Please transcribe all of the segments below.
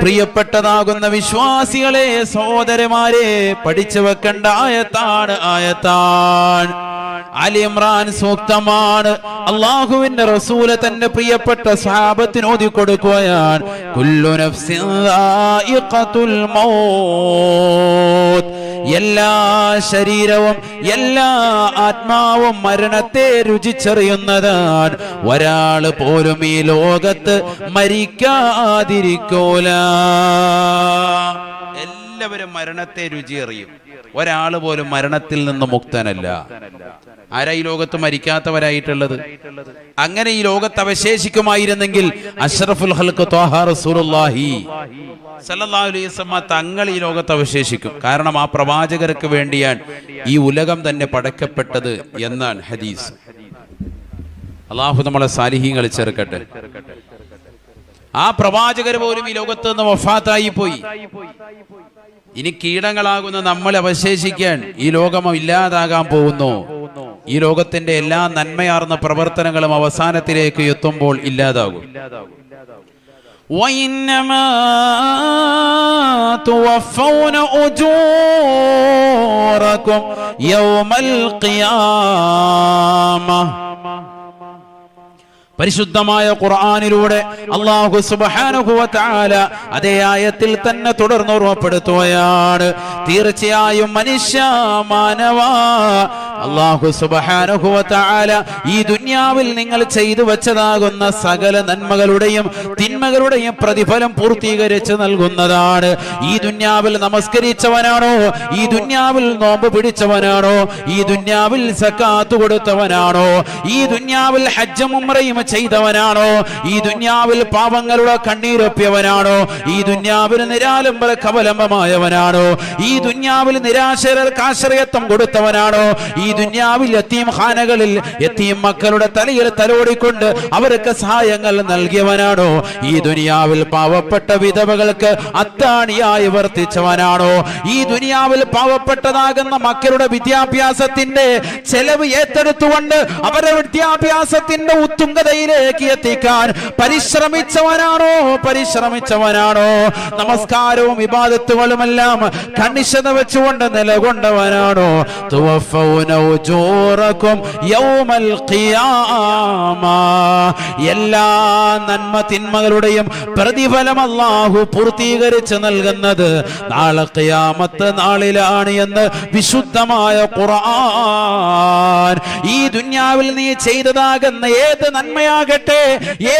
പ്രിയപ്പെട്ടതാകുന്ന വിശ്വാസികളെ സഹോദരമാരെ പഠിച്ചു വെക്കേണ്ട ആയത്താണ് ആയത്താൻ അലിമ്രാൻ സൂക്തമാണ്. അള്ളാഹുവിന്റെ റസൂല തന്റെ പ്രിയപ്പെട്ട സാപത്തിന് ഓതി കൊടുക്കുകയാണ്. കുല്ലു എല്ലാ ശരീരവും എല്ലാ ആത്മാവും മരണത്തെ രുചിച്ചറിയുന്നതാണ്. ഒരാൾ പോലും ഈ ലോകത്ത് മരിക്കാതിരിക്കൂല. എല്ലാവരും മരണത്തെ രുചി അറിയും ഒരാൾ പോലും മരണത്തിൽ നിന്ന് മുക്തനല്ല. ആരാ ഈ ലോകത്ത് മരിക്കാത്തവരായിട്ടുള്ളത്? അങ്ങനെ ഈ ലോകത്ത് അവശേഷിക്കുമായിരുന്നെങ്കിൽ അഷ്റഫുൽ ഹൽക്ക് റസൂലുള്ളാഹി അലൈഹി തങ്ങൾ ഈ ലോകത്ത് അവശേഷിക്കും. കാരണം ആ പ്രവാചകർക്ക് വേണ്ടിയാണ് ഈ ഉലകം തന്നെ പടക്കപ്പെട്ടത് എന്നാണ് ഹദീസ്. അള്ളാഹു നമ്മളെ സാലിഹീങ്ങൾ ചേർക്കട്ടെ ആ പ്രവാചകർ പോലും ഈ ലോകത്ത് നിന്ന് വഫാത്തായി പോയി. ഇനി കീടങ്ങളാകുന്ന നമ്മൾ അവശേഷിക്കാൻ ഈ ലോകം ഇല്ലാതാകാൻ പോകുന്നു ഈ ലോകത്തിന്റെ എല്ലാ നന്മയാർന്ന പ്രവർത്തനങ്ങളും അവസാനത്തിലേക്ക് എത്തുമ്പോൾ ഇല്ലാതാകും وإنما توفون أجوركم يوم القيامة പരിശുദ്ധമായ ഖുർആാനിലൂടെ അള്ളാഹു തആല അതേ ആയത്തിൽ തന്നെ തുടർന്ന് ഓർമ്മപ്പെടുത്തുകയാണ്. തീർച്ചയായും മനുഷ്യ മാനവ അള്ളാഹു തആല ഈ ദുന്യാവിൽ നിങ്ങൾ ചെയ്തു വെച്ചതാകുന്ന സകല നന്മകളുടെയും തിന്മകളുടെയും പ്രതിഫലം പൂർത്തീകരിച്ച് നൽകുന്നതാണ്. ഈ ദുന്യാവിൽ നമസ്കരിച്ചവനാണോ? ഈ ദുന്യാവിൽ നോമ്പ് പിടിച്ചവനാണോ? ഈ ദുന്യാവിൽ സക്കാത്ത് കൊടുത്തവനാണോ? ഈ ദുന്യാവിൽ ഹജ്ജമുമ്രയും ചെയ്തവനാണോ? ഈ ദുന്യാവിൽ പാവങ്ങളുടെ കണ്ണീരൊപ്പിയവനാണോ? ഈ ദുന്യാവിൽ നിരാലംബര കവലംബമായവനാണോ? ഈ ദുന്യാവിൽ നിരാശരർക്ക് ആശ്രയത്വം കൊടുത്തവനാണോ? ഈ ദുന്യാവിൽ എത്തിയും ഖാനകളിൽ എത്തിയും മക്കളുടെ തലയിൽ തലോടിക്കൊണ്ട് അവർക്ക് സഹായങ്ങൾ നൽകിയവനാണോ? ഈ ദുനിയാവിൽ പാവപ്പെട്ട വിധവകൾക്ക് അത്താണിയായി വർത്തിച്ചവനാണോ? ഈ ദുനിയാവിൽ പാവപ്പെട്ടതാകുന്ന മക്കളുടെ വിദ്യാഭ്യാസത്തിന്റെ ചെലവ് ഏറ്റെടുത്തുകൊണ്ട് അവരുടെ വിദ്യാഭ്യാസത്തിന്റെ ഉത്തുംഗതയിലേക്ക് എത്തിക്കാൻ പരിശ്രമിച്ചവനാണോ? പരിശ്രമിച്ചവനാണോ? നമസ്കാരവും വിവാദത്തുകളുമെല്ലാം കണിശത വെച്ചുകൊണ്ട് നിലകൊണ്ടവനാണോ? എല്ലാ നന്മ തിന്മകളുടെയും പ്രതിഫലം അള്ളാഹു പൂർത്തീകരിച്ച് നൽകുന്നത് നാളെ ഖിയാമത്ത് നാളിലാണ് എന്ന് വിശുദ്ധമായ ഖുർആൻ ഈ ദുന്യാവിൽ നീ ചെയ്തതാകുന്ന ഏത് നന്മയാകട്ടെ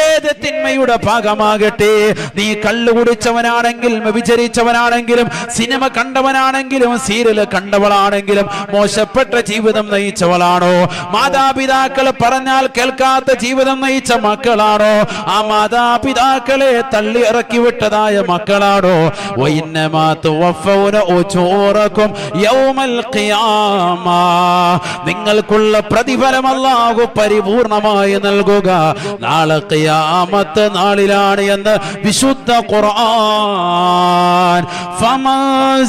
ഏത് തിന്മയുടെ ഭാഗമാകട്ടെ. നീ കള്ളു കുടിച്ചവനാണെങ്കിലും വിചരിച്ചവനാണെങ്കിലും സിനിമ കണ്ടവനാണെങ്കിലും സീരിയൽ കണ്ടവളാണെങ്കിലും മോശപ്പെട്ട ജീവിതം നയിച്ചവളാണോ? മാതാപിതാക്കൾ പറഞ്ഞാൽ കേൾക്കാത്ത ജീവിതം നയിച്ച മക്കളാണോ? ആ മാതാപിതാക്കളെ തള്ളി ഇറക്കി വിട്ടതായ മക്കളാണോ? നിങ്ങൾക്കുള്ള പ്രതിഫലം അല്ലാഹു പരിപൂർണമായി നൽകുക. നാളെ ഖിയാമത്ത് നാളിലാണ് എന്ന് വിശുദ്ധ ഖുർആൻ. ഫമൻ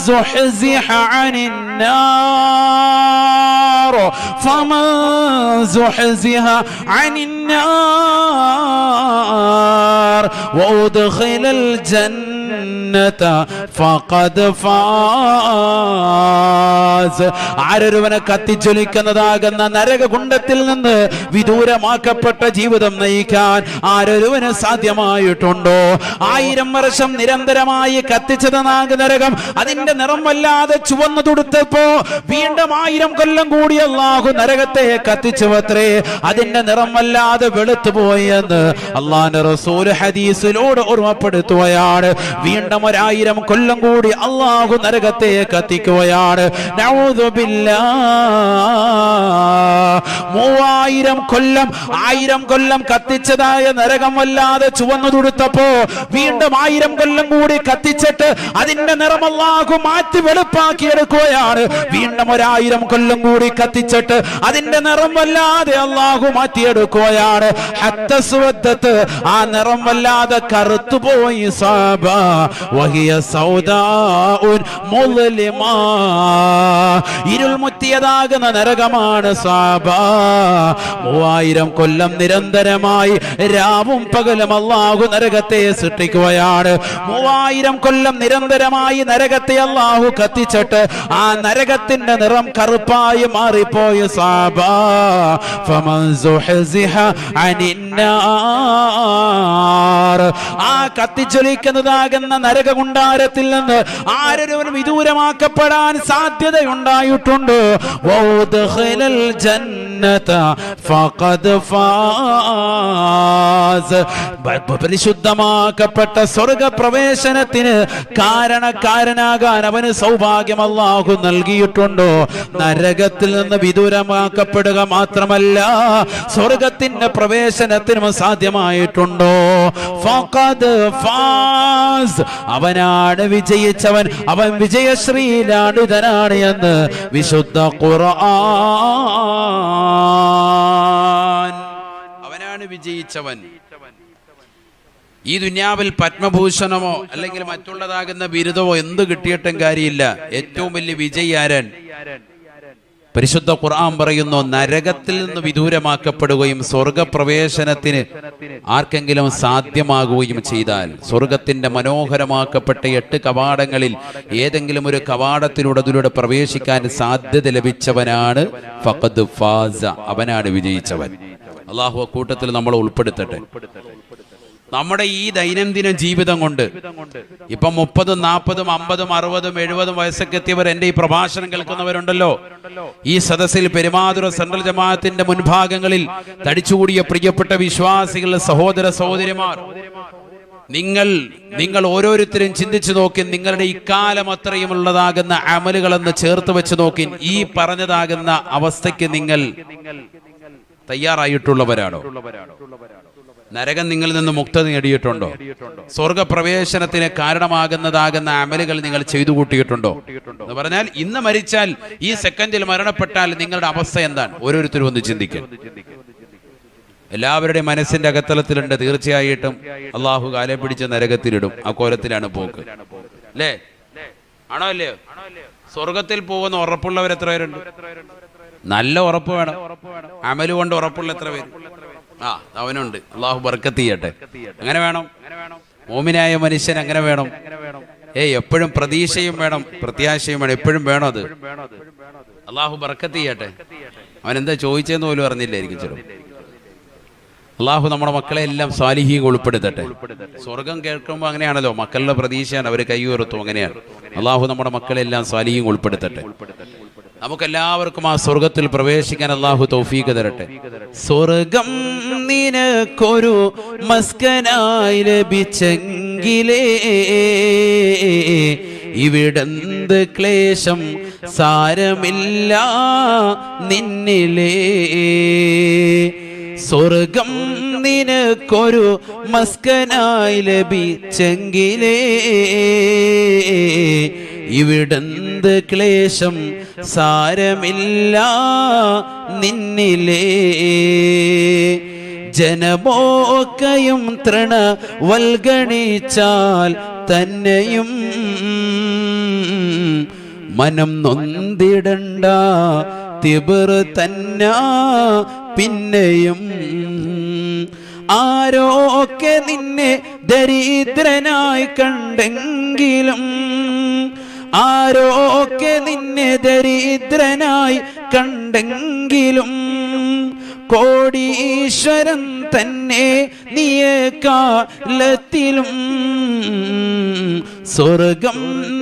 ആരൊരുവനെ കത്തിച്ചൊലിക്കുന്നതാകുന്ന നരകകുണ്ടത്തിൽ നിന്ന് വിദൂരമാക്കപ്പെട്ട ജീവിതം നയിക്കാൻ ആരൊരുവന് സാധ്യമായിട്ടുണ്ടോ? ആയിരം വർഷം നിരന്തരമായി കത്തിച്ചതെന്നാകെ നരകം അതിന്റെ നിറം വല്ലാതെ ചുവന്നു തുടുത്തപ്പോ വീണ്ടും ആയിരം കൊല്ലം കൂടി അള്ളാഹു നരകത്തെ കത്തിച്ചു അത്രേ അതിന്റെ നിറം വല്ലാതെ വെളുത്തുപോയെന്ന് അള്ളാന്റെ റസൂൽ ഹദീസിലൂടെ ഓർമ്മപ്പെടുത്തുകയാണ്. വീണ്ടും ഒരായിരം കൊല്ലം കൂടി അള്ളാഹു നരകത്തെ കത്തിക്കുകയാണ്. മൂവായിരം കൊല്ലം ആയിരം കൊല്ലം കത്തിച്ചതായ നരകം വല്ലാതെ ചുവന്നു തുടുത്തപ്പോ വീണ്ടും ആയിരം കൊല്ലം കൂടി കത്തിച്ചിട്ട് അതിന്റെ നിറം അള്ളാഹു മാറ്റി വെളുപ്പാക്കി എടുക്കുകയാണ് വീണ്ടും ഒരായിരം കൊല്ലം കൂടി കത്തിച്ചിട്ട് അതിന്റെ നിറം വല്ലാതെ അള്ളാഹു മാറ്റിയെടുക്കുകയാണ്. ആ നിറം വല്ലാതെ കറുത്തുപോയി സാബ. വഹിയ സൗദാഉൻ മുസ്ലിമാ. ഇരുൾ മുത്തിയതാകുന്ന നരകമാണ് സാബ. മൂവായിരം കൊല്ലം നിരന്തരമായി രാവും പകലും അള്ളാഹു നരകത്തെ സൃഷ്ടിക്കുകയാണ്. മൂവായിരം കൊല്ലം നിരന്തരമായി നരകത്തെ അള്ളാഹു കത്തിച്ചിട്ട് ആ നരകത്തിന്റെ നിറം കറുപ്പായി മാറിപ്പോയി ആ കത്തിച്ചൊലിക്കുന്നതാക കിടക്കുന്ന നരകകുണ്ടാരത്തിൽ നിന്ന് ആരൊരുവനും വിദൂരമാക്കപ്പെടാൻ സാധ്യതയുണ്ടായിട്ടുണ്ട്. പരിശുദ്ധമാക്കപ്പെട്ട സ്വർഗപ്രവേശനത്തിന് കാരണക്കാരനാകാൻ അവന് സൗഭാഗ്യം അള്ളാഹു നൽകിയിട്ടുണ്ടോ. നരകത്തിൽ നിന്ന് വിദൂരമാക്കപ്പെടുക മാത്രമല്ല സ്വർഗത്തിന്റെ പ്രവേശനത്തിനും സാധ്യമായിട്ടുണ്ടോ. ഫാസ്. ഫാസ് അവനാണ് വിജയിച്ചവൻ. അവൻ വിജയശ്രീലാണിതനാണ് എന്ന് വിശുദ്ധ ഖുർആൻ. അവനാണ് വിജയിച്ചവൻ. ഈ ദുന്യാവിൽ പത്മഭൂഷണമോ അല്ലെങ്കിൽ മറ്റുള്ളതാകുന്ന ബിരുദമോ എന്ത് കിട്ടിയിട്ടും കാര്യമില്ല. ഏറ്റവും വലിയ വിജയി ആരൻ? പരിശുദ്ധ ഖുർആൻ പറയുന്നു നരകത്തിൽ നിന്ന് വിദൂരമാക്കപ്പെടുകയും സ്വർഗപ്രവേശനത്തിന് ആർക്കെങ്കിലും സാധ്യമാകുകയും ചെയ്താൽ സ്വർഗത്തിന്റെ മനോഹരമാക്കപ്പെട്ട എട്ട് കവാടങ്ങളിൽ ഏതെങ്കിലും ഒരു കവാടത്തിലൂടെ അതിലൂടെ പ്രവേശിക്കാൻ സാധ്യത ലഭിച്ചവനാണ് ഫഖദ് ഫാസ. അവനാണ് വിജയിച്ചവൻ. അള്ളാഹു കൂട്ടത്തിൽ നമ്മൾ ഉൾപ്പെടുത്തട്ടെ. നമ്മുടെ ഈ ദൈനംദിന ജീവിതം കൊണ്ട് ഇപ്പം മുപ്പതും നാൽപ്പതും അമ്പതും അറുപതും എഴുപതും വയസ്സൊക്കെ എത്തിയവർ എന്റെ ഈ പ്രഭാഷണം കേൾക്കുന്നവരുണ്ടല്ലോ. ഈ സദസ്സിൽ പെരുമാതുര സെൻട്രൽ ജമാഅത്തിന്റെ മുൻഭാഗങ്ങളിൽ തടിച്ചുകൂടിയ പ്രിയപ്പെട്ട വിശ്വാസികൾ സഹോദര സഹോദരിമാർ. നിങ്ങൾ നിങ്ങൾ ഓരോരുത്തരും ചിന്തിച്ചു നോക്കി നിങ്ങളുടെ ഇക്കാലം അത്രയും ഉള്ളതാകുന്ന അമലുകളെന്ന് ചേർത്ത് വെച്ച് നോക്കി ഈ പറഞ്ഞതാകുന്ന അവസ്ഥയ്ക്ക് നിങ്ങൾ തയ്യാറായിട്ടുള്ളവരാണോ? നരകം നിങ്ങളിൽ നിന്ന് മുക്ത നേടിയിട്ടുണ്ടോ? സ്വർഗപ്രവേശനത്തിന് കാരണമാകുന്നതാകുന്ന അമലുകൾ നിങ്ങൾ ചെയ്തു കൂട്ടിയിട്ടുണ്ടോ? എന്ന് പറഞ്ഞാൽ ഇന്ന് മരിച്ചാൽ ഈ സെക്കൻഡിൽ മരണപ്പെട്ടാൽ നിങ്ങളുടെ അവസ്ഥ എന്താണ്? ഓരോരുത്തരും ഒന്ന് ചിന്തിക്കും. എല്ലാവരുടെയും മനസ്സിന്റെ അകത്തലത്തിലുണ്ട്. തീർച്ചയായിട്ടും അള്ളാഹു കാലെ പിടിച്ച് നരകത്തിലിടും. ആ കോലത്തിലാണ് പോക്ക്. അല്ലേ? ആണോ അല്ലേ സ്വർഗത്തിൽ പോകുന്ന ഉറപ്പുള്ളവർ എത്ര പേരുണ്ട്? നല്ല ഉറപ്പ് വേണം. അമലുകൊണ്ട് ഉറപ്പുള്ള എത്ര പേര്? ആ അവനുണ്ട്. അള്ളാഹു ബർക്കത്ത് ചെയ്യട്ടെ. അങ്ങനെ വേണം. മോമിനായ മനുഷ്യൻ അങ്ങനെ വേണം. ഏയ് എപ്പോഴും പ്രതീക്ഷയും വേണം. പ്രത്യാശയും വേണം. എപ്പോഴും വേണം അത്. അള്ളാഹു ബർക്കത്ത് ചെയ്യട്ടെ. അവൻ എന്താ ചോദിച്ചതെന്ന് പോലും അറിഞ്ഞില്ലായിരിക്കും ചെറു അള്ളാഹു നമ്മുടെ മക്കളെ എല്ലാം സാലിഹീം ഉൾപ്പെടുത്തട്ടെ. സ്വർഗം കേൾക്കുമ്പോൾ അങ്ങനെയാണല്ലോ. മക്കളുടെ പ്രതീക്ഷയാണ്. അവർ കൈ ഉയർത്തും അങ്ങനെയാണ്. അള്ളാഹു നമ്മുടെ മക്കളെ എല്ലാം സാലിഹീം ഉൾപ്പെടുത്തട്ടെ. നമുക്കെല്ലാവർക്കും ആ സ്വർഗത്തിൽ പ്രവേശിക്കാൻ അള്ളാഹു തൗഫീഖ് തരട്ടെ. സ്വർഗം നിനക്കൊരു മസ്കനായി ലഭിച്ചെങ്കിലേ ഇവിടെന്ത് ക്ലേശം? സാരമില്ല നിന്നിലേ. സ്വർഗം നിനക്കൊരു മസ്കനായി ലഭിച്ചെങ്കിലേ ഇവിടെന്ത് ക്ലേശം? സാരമില്ല നിന്നിലേ. ജനമോക്കയും തൃണ വൽഗണിച്ചാൽ തന്നെയും മനം നൊന്തിടണ്ട തിബർ തന്ന പിന്നെയും. ആരോക്കെ നിന്നെ ദരിദ്രനായി കണ്ടെങ്കിലും ആരോക്കെ നിന്നെ ദരിദ്രനായി കണ്ടെങ്കിലും കോടീശ്വരൻ തന്നെ നീയക്കാലത്തിലും സ്വർഗം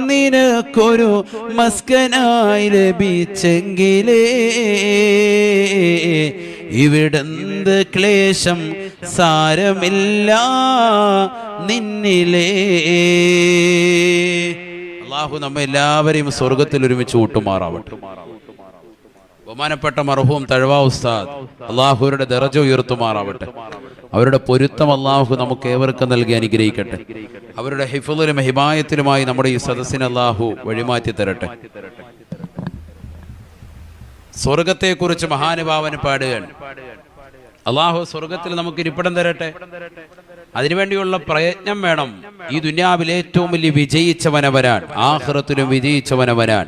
നിനക്കൊരു മസ്കനായി ലഭിച്ചെങ്കിലേ ഇവിടെന്ത് ക്ലേശം? സാരമില്ല നിന്നിലേ. അള്ളാഹു നമ്മ എല്ലാവരെയും സ്വർഗത്തിൽ ഒരുമിച്ച് കൂട്ടുമാറാവട്ടെ. ബഹുമാനപ്പെട്ട മർഹൂം തഴവാ ഉസ്താദ് അള്ളാഹുരുടെ ദറജ ഉയർത്തുമാറാവട്ടെ. അവരുടെ പൊരുത്തം അള്ളാഹു നമുക്ക് ഏവർക്കും നൽകി അനുഗ്രഹിക്കട്ടെ. അവരുടെ ഹിഫുലിലും ഹിമായത്തിലുമായി നമ്മുടെ ഈ സദസ്സിന് അള്ളാഹു വഴിമാറ്റി തരട്ടെ. സ്വർഗത്തെക്കുറിച്ച് മഹാനുഭാവന് പാടുകയാണ്. അള്ളാഹു സ്വർഗത്തിൽ നമുക്ക് ഇരിപ്പിടം തരട്ടെ. അതിനുവേണ്ടിയുള്ള പ്രയത്നം വേണം. ഈ ദുനിയാവിൽ ഏറ്റവും വലിയ വിജയിച്ചവനവരാൻ ആഹ്റത്തിലും വിജയിച്ചവനവരാൻ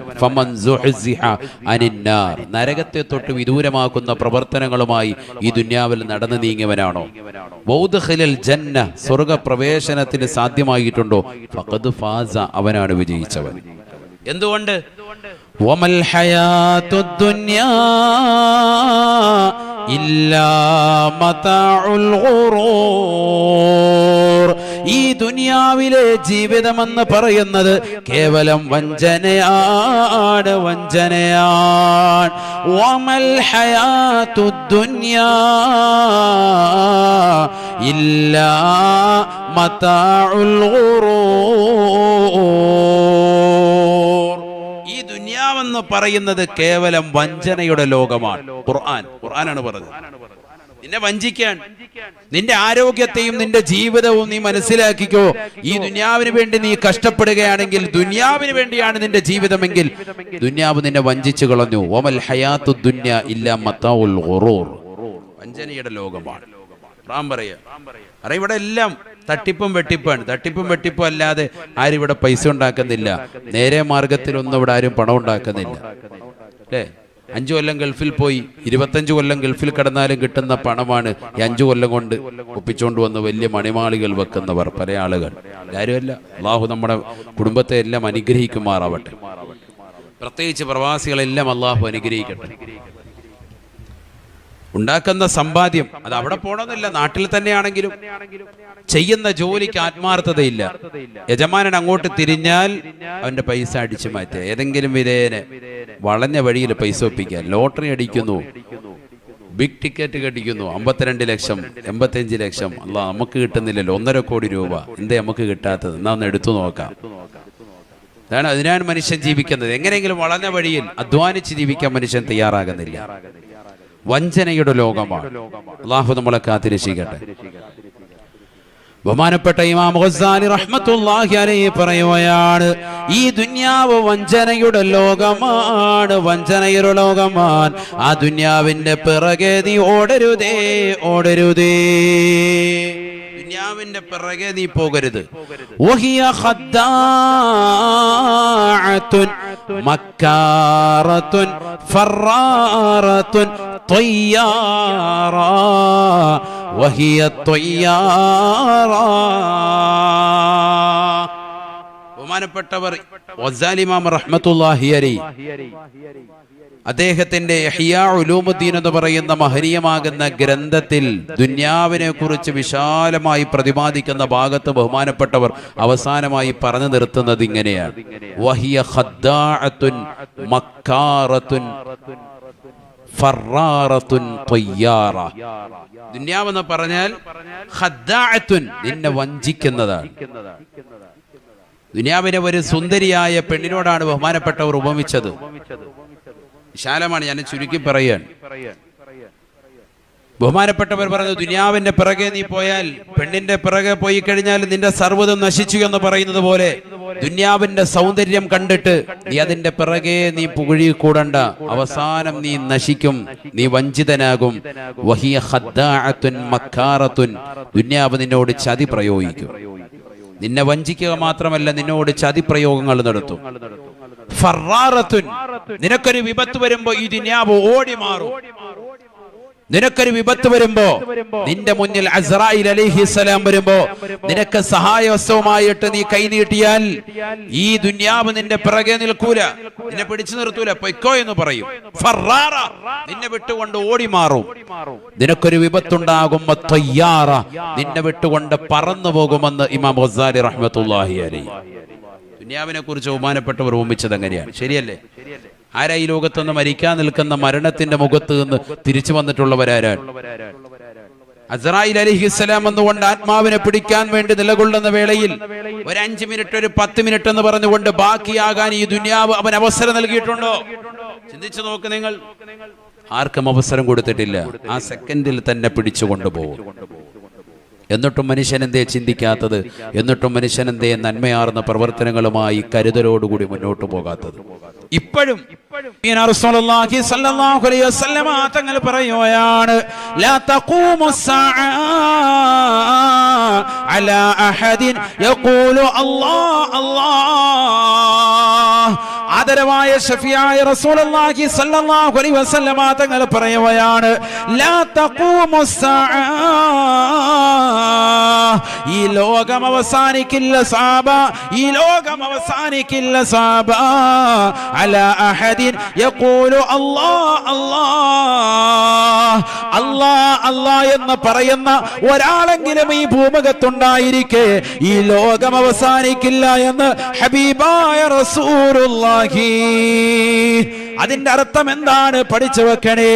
നരകത്തെ തൊട്ട് വിദൂരമാക്കുന്ന പ്രവർത്തനങ്ങളുമായി ഈ ദുനിയാവിൽ നടന്നു നീങ്ങിയവനാണോ? ബൗദ്ഖിലൽ ജന്ന സ്വർഗ പ്രവേശനത്തിന് സാധ്യമായിട്ടുണ്ടോ? ഫഖദ് ഫാസ അവനാണ് വിജയിച്ചവൻ. എന്തുകൊണ്ട്? മതാഉൽ ഗുറൂർ ഈ ദുനിയാവിലെ ജീവിതമെന്ന് പറയുന്നത് കേവലം വഞ്ചനയാണ് വഞ്ചനയാണ്. വമൽ ഹയാത്തു ദുനിയാ. ഇല്ലാ ഈ ദുനിയാവെന്ന് പറയുന്നത് കേവലം വഞ്ചനയുടെ ലോകമാണ്. ഖുർആൻ. ഖുർആനാണ് പറഞ്ഞത്. നിന്നെ വഞ്ചിക്കാൻ നിന്റെ ആരോഗ്യത്തെയും നിന്റെ ജീവിതവും നീ മനസ്സിലാക്കിക്കോ. ഈ ദുനിയാവിന് വേണ്ടി നീ കഷ്ടപ്പെടുകയാണെങ്കിൽ ദുനിയാവിന് വേണ്ടിയാണ് നിന്റെ ജീവിതമെങ്കിൽ ദുനിയാവ് നിന്നെ വഞ്ചിച്ചു കളഞ്ഞു. ഓമൽ ഹയാത്തു ദുന്യ ഇല്ല മത്താവുൽ വഞ്ചനയുടെ ലോകമാണ്. റാം പറയുക. ഇവിടെ എല്ലാം തട്ടിപ്പും വെട്ടിപ്പാണ്. തട്ടിപ്പും വെട്ടിപ്പും അല്ലാതെ ആരും ഇവിടെ പൈസ ഉണ്ടാക്കുന്നില്ല. നേരെ മാർഗത്തിലൊന്നും ഇവിടെ ആരും പണം ഉണ്ടാക്കുന്നില്ല. അല്ലേ? അഞ്ചു കൊല്ലം ഗൾഫിൽ പോയി ഇരുപത്തഞ്ചു കൊല്ലം ഗൾഫിൽ കിടന്നാലും കിട്ടുന്ന പണമാണ് ഈ അഞ്ചു കൊല്ലം കൊണ്ട് ഒപ്പിച്ചുകൊണ്ട് വന്ന് വലിയ മണിമാളികൾ വെക്കുന്നവർ പല ആളുകൾ. കാര്യമല്ല അള്ളാഹു നമ്മുടെ കുടുംബത്തെ എല്ലാം അനുഗ്രഹിക്കുമാറാവട്ടെ. പ്രത്യേകിച്ച് പ്രവാസികളെല്ലാം അള്ളാഹു അനുഗ്രഹിക്കട്ടെ. ഉണ്ടാക്കുന്ന സമ്പാദ്യം അത് അവിടെ പോണമെന്നില്ല നാട്ടിൽ തന്നെയാണെങ്കിലും. ചെയ്യുന്ന ജോലിക്ക് ആത്മാർത്ഥതയില്ല. യജമാനൻ അങ്ങോട്ട് തിരിഞ്ഞാൽ അവന്റെ പൈസ അടിച്ചു മാറ്റുക ഏതെങ്കിലും വിധേയനെ വളഞ്ഞ വഴിയിൽ പൈസ ഒപ്പിക്കുക ലോട്ടറി അടിക്കുന്നു. ബിഗ് ടിക്കറ്റ് കടിക്കുന്നു അമ്പത്തിരണ്ട് ലക്ഷം എൺപത്തിയഞ്ച് ലക്ഷം. അല്ല നമുക്ക് കിട്ടുന്നില്ലല്ലോ. ഒന്നര കോടി രൂപ. എന്തേ നമുക്ക് കിട്ടാത്തത്? എന്നാ ഒന്ന് എടുത്തു നോക്കാം. അതാണ് അതിനാണ് മനുഷ്യൻ ജീവിക്കുന്നത്. എങ്ങനെയെങ്കിലും വളഞ്ഞ വഴിയിൽ അധ്വാനിച്ച് ജീവിക്കാൻ മനുഷ്യൻ തയ്യാറാകുന്നില്ല. വഞ്ചനയുടെ ലോകമാണ്. അള്ളാഹു നമ്മളെ കാത്തിരക്ഷിക്കട്ടെ. ബഹുമാനപ്പെട്ട ഇമാം ഗസാലി റഹ്മത്തുള്ളാഹി അലൈഹി പറയുകയാണ് ഈ ദുന്യാവ് വഞ്ചനയുടെ ലോകമാണ് വഞ്ചനയുടെ ലോകമാണ്. ആ ദുന്യാവിന്റെ പിറകെ നീ ഓടരുതേ ഓടരുതേ. ദുന്യാവിന്റെ പിറകെ നീ പോകരുത് ഖദ്ദാഅത്തുൻ മക്കാറത്തുൻ ഫറാറത്തുൻ طيارا وهي الطيارة ബഹുമാനപ്പെട്ടവർ വസാലിമാം റഹ്മത്തുല്ലാഹി അലി അദ്ദേഹത്തിന്റെ ഹിയാ ഉലൂമുദ്ദീൻ എന്ന് പറയുന്ന മഹനീയമാകുന്ന ഗ്രന്ഥത്തിൽ ദുന്യാവിനെ കുറിച്ച് വിശാലമായി പ്രതിപാദിക്കുന്ന ഭാഗത്ത് ബഹുമാനപ്പെട്ടവർ അവസാനമായി പറഞ്ഞു നിർത്തുന്നത് ഇങ്ങനെയാണ് വഹിയ ദുന്യാവെന്ന് പറഞ്ഞാൽ നിന്നെ വഞ്ചിക്കുന്നതാണ്. ദുനിയാവിനെ ഒരു സുന്ദരിയായ പെണ്ണിനോടാണ് ബഹുമാനപ്പെട്ടവർ ഉപമിച്ചത്. വിശാലമാണ് ഞാൻ ചുരുക്കി പറയാൻ ബഹുമാനപ്പെട്ടവർ പറഞ്ഞു ദുനിയാവിന്റെ പിറകെ നീ പോയാൽ പെണ്ണിന്റെ പിറകെ പോയി കഴിഞ്ഞാൽ നിന്റെ സർവതും നശിച്ചു എന്ന് പറയുന്നത് പോലെ ദുന്യാവിന്റെ സൗന്ദര്യം കണ്ടിട്ട് നീ അതിന്റെ പിറകെ നീ പുകഴി കൂടണ്ട. അവസാനം നീ നശിക്കും നീ വഞ്ചിതനാകും. വഹിയ ദുന്യാവ് നിന്നോട് ചതി പ്രയോഗിക്കും. നിന്നെ വഞ്ചിക്കുക മാത്രമല്ല നിന്നോട് ചതി പ്രയോഗങ്ങൾ നടത്തും. ഫറാറത്തുൻ. നിനക്കൊരു വിപത്ത് വരുമ്പോ ഈ ദുന്യാവ് ഓടി മാറും നിനക്കൊരു വിപത്ത് വരുമ്പോ നിന്റെ മുന്നിൽ അസ്രായിൽ അലിഹിസ്സലാം വരുമ്പോ നിനക്ക് സഹായവസ്തവുമായിട്ട് നീ കൈനീട്ടിയാൽ ഈ ദുന്യാവ് നിന്റെ പിറകെ നിൽക്കൂല നിന്നെ പിടിച്ചു നിർത്തൂല പൊയ്ക്കോ എന്ന് പറയും. നിന്നെ വിട്ടുകൊണ്ട് ഓടി മാറും നിനക്കൊരു വിപത്തുണ്ടാകും നിന്നെ വിട്ടുകൊണ്ട് പറന്നു പോകുമെന്ന് ഇമാം ഗസാലി റഹ്മത്തുല്ലാഹി അലൈഹി. ദുനിയാവിനെ കുറിച്ച് ബഹുമാനപ്പെട്ടവർ ഓമിച്ചത് എങ്ങനെയാണ് ശരിയല്ലേ? ആരാ ഈ ലോകത്തുനിന്ന് മരിക്കാൻ നിൽക്കുന്ന മരണത്തിന്റെ മുഖത്ത് നിന്ന് തിരിച്ചു വന്നിട്ടുള്ളവരാരാണ്? അസറായിൽ അലിഹിസ്സലാം എന്നുകൊണ്ട് ആത്മാവിനെ പിടിക്കാൻ വേണ്ടി നിലകൊള്ളുന്ന വേളയിൽ ഒരു അഞ്ച് മിനിറ്റ് ഒരു പത്ത് മിനിറ്റ് എന്ന് പറഞ്ഞുകൊണ്ട് ബാക്കിയാകാൻ ഈ ദുനിയാവ് അവൻ അവസരം നൽകിയിട്ടുണ്ടോ? ചിന്തിച്ചു നോക്ക് നിങ്ങൾ. ആർക്കും അവസരം കൊടുത്തിട്ടില്ല. ആ സെക്കൻഡിൽ തന്നെ പിടിച്ചു കൊണ്ടുപോകും. എന്നിട്ടും മനുഷ്യൻ എന്തേ ചിന്തിക്കാത്തത്? എന്നിട്ടും മനുഷ്യൻ എന്തേ നന്മയാർന്ന പ്രവർത്തനങ്ങളുമായി കരുതലോടുകൂടി മുന്നോട്ട് പോകാത്തത്? ഇപ്പോഴും തങ്ങൾ പറയുകയാണ് അലാ അഹദിൻ യഖൂലു അല്ലാഹ് അല്ലാഹ് ആദരവായ ഷഫിയായ റസൂലുള്ളാഹി സ്വല്ലല്ലാഹു അലൈഹി വസല്ലമ തങ്ങൾ പറയുകയാണ് ലാ തഖൂമു ഈ ലോകം അവസാനിക്കില്ല സാബ ഈ ലോകം അവസാനിക്കില്ല സാബ. അല അഹദിൻ യഖൂലു അല്ലാഹ് അല്ലാ. അല്ലാ അല്ലാഹ് എന്ന് പറയുന്ന ഒരാളെങ്കിലും ഈ ഭൂമുഖത്തുണ്ടായിരിക്കെ ഈ ലോകം അവസാനിക്കില്ല എന്ന് ഹബീബായ റസൂലുള്ളാഹി അതിന്റെ അർത്ഥം എന്താണ്? പഠിച്ചു വെക്കണേ.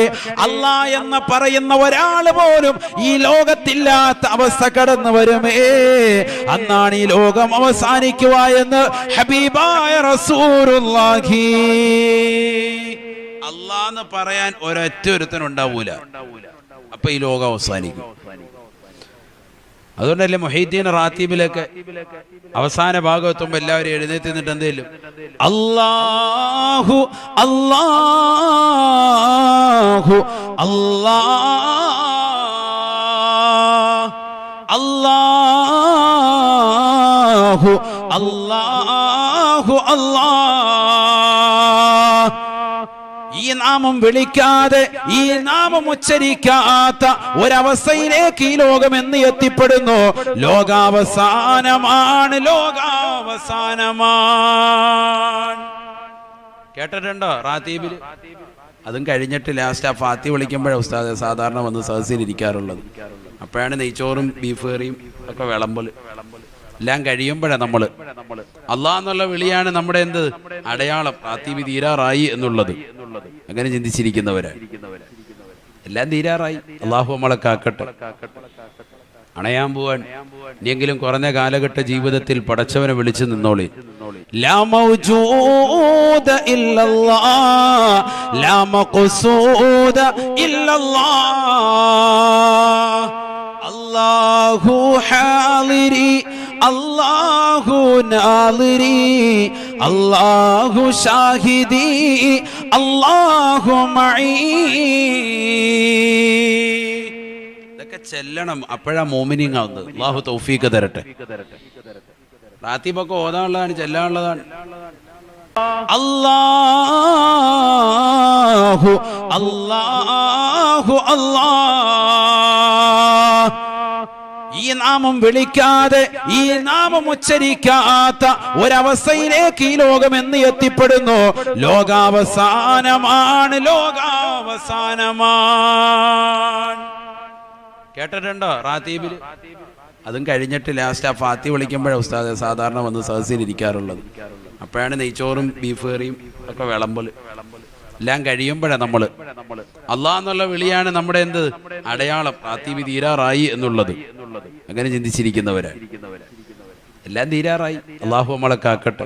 അല്ല എന്ന് പറയുന്ന ഒരാൾ പോലും ഈ ലോകത്തില്ലാത്ത അവസ്ഥ കടന്നു വരുമേ. അന്നാണ് ഈ ലോകം അവസാനിക്കുക എന്ന് ഹബീബായ റസൂറുല്ലാഹി അല്ലാന്ന് പറയാൻ ഒരൊറ്റ ഒരുത്തനുണ്ടാവൂല അപ്പൊ ഈ ലോകം അവസാനിക്കും. അതുകൊണ്ടല്ലേ മൊഹീദ്ദീൻ റാത്തീബിലൊക്കെ അവസാന ഭാഗത്തുമ്പോ എല്ലാവരും എഴുന്നേറ്റ് നിന്നിട്ട് എന്തേലും അല്ലാഹു അല്ലാഹു അല്ലാ അല്ലാഹു അല്ലാഹു അല്ലാ ഈ നാമം വിളിക്കാതെ ഈ നാമം ഉച്ചരിക്കാത്ത ഒരവസ്ഥയിലേക്ക് ഈ ലോകം എന്ന് എത്തിപ്പെടുന്നു. ലോകാവസാനമാണ് ലോകാവസാനമാണ്. കേട്ടിട്ടുണ്ടോ റാത്തീബിൽ അതും കഴിഞ്ഞിട്ട് ലാസ്റ്റ് ആ ഫാത്തി വിളിക്കുമ്പോഴേ ഉസ്താദ് സാധാരണ വന്ന് സദസ്സിൽ ഇരിക്കാറുള്ളത്. അപ്പോഴാണ് നെയ്ച്ചോറും ബീഫ് കറിയും ഒക്കെ വിളമ്പൽ. എല്ലാം കഴിയുമ്പോഴാണ് നമ്മൾ അള്ളാഹ് എന്നുള്ള വിളിയാണ് നമ്മുടെ എന്ത്? അടയാളം. പ്രാത്യവി തീരാറായി എന്നുള്ളത്. അങ്ങനെ ചിന്തിച്ചിരിക്കുന്നവരാണ് എല്ലാം തീരാറായി. അള്ളാഹു നമ്മളെ കാക്കട്ടെ. അണയാൻ പോവാൻ. ഇനിയെങ്കിലും കുറഞ്ഞ കാലഘട്ട ജീവിതത്തിൽ പടച്ചവനെ വിളിച്ചു നിന്നോളി. ലാ ഇല്ലല്ലാ ഇല്ലല്ലാഹ്. ഇല്ലല്ലാ നാളിരി അല്ലാഹു ഷാഹിദി അല്ലാഹു മഈ. ഇതൊക്കെ ചെല്ലണം അപ്പോഴാ മോമിനിങ് ആവുന്നത് അള്ളാഹു തൗഫീഖ് തരട്ടെ. റാത്തീബൊക്കെ ഓതാനുള്ളതാണ് ചെല്ലാനുള്ളതാണ്. അല്ലാഹു അല്ലാഹു അല്ലാഹ് ഈ നാമം വിളിക്കാതെ ഈ നാമം ഉച്ചരിക്കാത്ത ഒരവസ്ഥയിലേക്ക് ഈ ലോകം എന്ന് എത്തിപ്പെടുന്നു. ലോകാവസാനമാണ് ലോകാവസാനമാണ്. കേട്ടിട്ടുണ്ടോ റാത്തീബിൽ അതും കഴിഞ്ഞിട്ട് ലാസ്റ്റ് ആ ഫാത്തി വിളിക്കുമ്പോഴേ ഉസ്താദ് സാധാരണ വന്ന് സദസ്സിൽ ഇരിക്കാറുള്ളത്. അപ്പോഴാണ് നെയ്ച്ചോറും ബീഫ് കറിയും ഒക്കെ വിളമ്പൽ. എല്ലാം കഴിയുമ്പോഴാണ് നമ്മൾ അള്ളാഹ് എന്നുള്ള വിളിയാണ് നമ്മുടെ എന്ത്? അടയാളം. പ്രാത്യവി തീരാറായി എന്നുള്ളത്. അങ്ങനെ ചിന്തിച്ചിരിക്കുന്നവരാണ്. എല്ലാം തീരാറായി. അള്ളാഹു നമ്മളെ കാക്കട്ടെ.